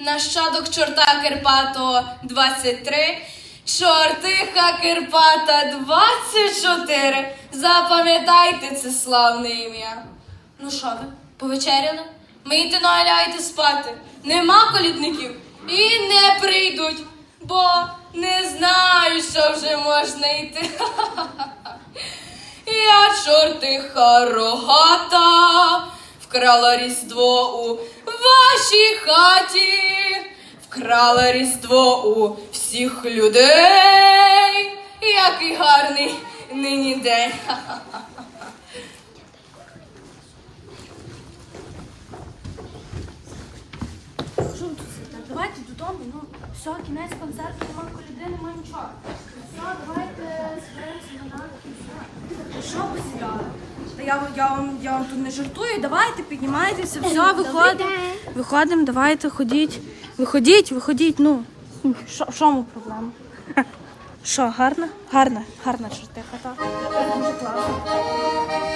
Нащадок чорта Кирпатого 23, чортиха Кирпата 24. Запам'ятайте це славне ім'я. Ну що ви, повечеряли? Мийте ноги, ляйте спати. Нема колідників і не прийдуть, бо не знаю, що вже можна йти. Я чортиха рогата, вкрала різдво у вашій хаті, вкрала різдво у всіх людей. Який гарний нині день. Давайте додому, ну все, кінець концерту, нема коляди, нема нічого. Все, давайте зберемося на ранок і все. Та Що ви сідали? Та я, вам- я, вам, я вам тут не жартую, давайте, піднімайтеся, все, виходимо. Виходимо, давайте, ходіть. Виходіть, виходіть, ну. Що, чому проблема? Що, гарна? Гарна, гарна чертиха, так. Дуже класно.